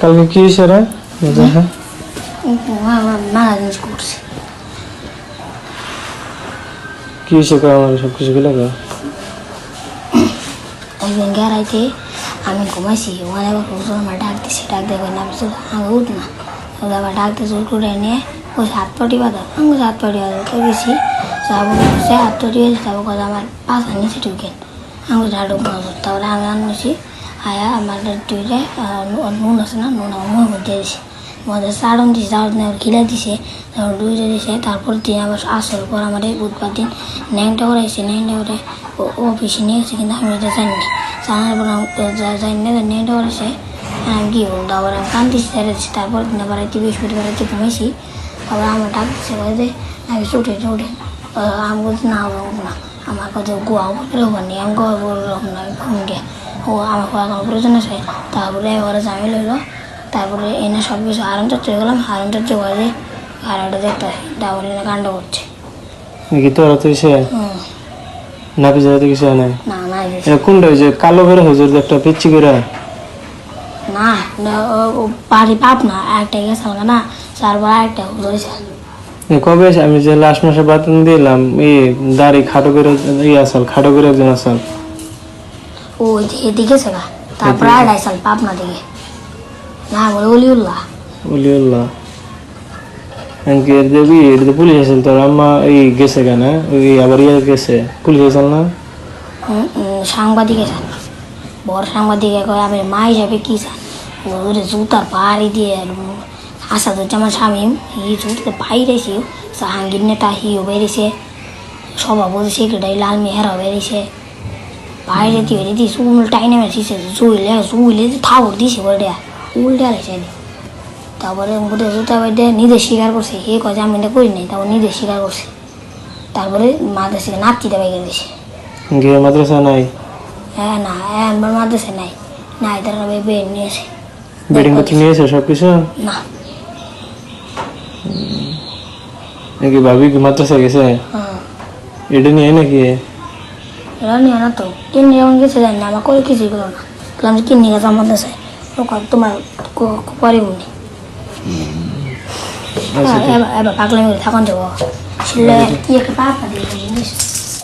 কালকে কি হয়েছে রে? দেখা। মেলা জিনিস করছি। কি হয়েছে কো আমার সব কিছু গুলো একদিন গেরাইতে আমি ঘুমাইছি ওখানে আবার হুজুর আমার ডাক দিছে ডাক দেবে না আমি আমি উঠ না আবার ডাক দিয়েছে উঠ করে নিয়ে ওই হাত পাটি বাঁধা। আমি হাত পাটি বাঁধা তো গেছি। যাব সে হাত পাটি হয়েছে। কথা আমার পাশা নিচে ঢুকেন আমি ঝাড়ু মারবো তারপরে আমি আনছি আয়া আমার টুইলে নুন আছে না নুন আমার মুখের মধ্যে দিয়েছে মধ্যে চাড়ন দিছে দিয়ে আবার খিলা দিছে তারপর ডুইলে দিছে তারপর দিন আবার আসল পর আমার এই বুধবার দিন ন্যাংটা করাইছে ন্যাংটা করে অফিসে নিয়ে গেছে কিন্তু আমি এটা জানি জানার পর জানি না ন্যাংটা করেছে আমি কি বলব আবার আমি কান্দিছি ছেড়ে দিচ্ছি তারপর দিন আবার রাতে বৃহস্পতিবার রাতে ঘুমাইছি আবার আমার ডাক বলে যে আমি ছুটে ছুটে আমি বলছি না না আমার কথা গোয়া বলে আমি গোয়া বললাম না আমি ঘুম ও আমার কোনো কোনো প্রয়োজন আছে তারপরে ওরা জামিল হইল। তারপরে এনে সব কিছু আরাম চর্চা হয়ে গেলাম করে যে আর একটা দেখতে তারপরে এনে কাণ্ড করছে। তোরা তো হয়েছে হুম। না পিছনে তো কিছু নাই না না যে- এটা কোনটা হয়েছে কালো করে হুজুর যে একটা পিচ্ছি করে? না বাড়ি পাপ না একটা গেছে না তারপর আরেকটা ধরেছে কবে আমি যে লাস্ট মাসে বাতন দিলাম এই দাড়ি খাটো করে ই আসল খাটো করে একজন আসল ও এদিকে দিকেছে গা তারপর আর আইসাল পাপনা দিকে। না বলে অলিউল্লাহ। উলিউল্লাহ এমনকি এর ই, এটা তো পুলিশ আসল তোর আম্মা এই গেছে কেন? ওই আবার ইয়ে গেছে। পুলিশ আসল না? সাংবাদিক এসে বড় সাংবাদিক কয় আমি মা হিসাবে কি চান ওরে জুতার পাহাড়ি দিয়ে আসাদুজ্জামান শামীম এই জুতো বাইরেছে জাহাঙ্গীর নেতা হিও বেরিয়েছে। সভাপতি সেক্রেটারি লাল মেহরা বেরিয়েছে। বাইরে দিয়ে বেরিয়ে চুল টাইনে মেরেছে চুইলে চুইলে থাবর দিছে বলে উল্টে আলেছে তারপরে ওদের জুতা বাইরে নিজে স্বীকার করছে এ যে আমি এটা করি নাই তারপর নিজে স্বীকার করছে। তারপরে মাদ্রাসে নাচিতে বাইরে দিয়েছে গিয়ে মাদ্রাসা নাই? হ্যাঁ না হ্যাঁ আমার মাদ্রাসা নাই না এদের বেড নিয়েছে। বেডিং করতে নিয়েছে সব কিছু না নাকি ভাবি কি মাদ্রাসা গেছে? হ্যাঁ। এটা নিয়ে নাকি? এরা নিয়ে না তো কিনে যেমন কিছু জানি না আমাকে কিছুই করো না বললাম যে কিনে গেছে আমার দেশে তোমার করে উনি এবার পাগলামি করে থাকুন যাব ছিল কি একটা পাপা দিয়ে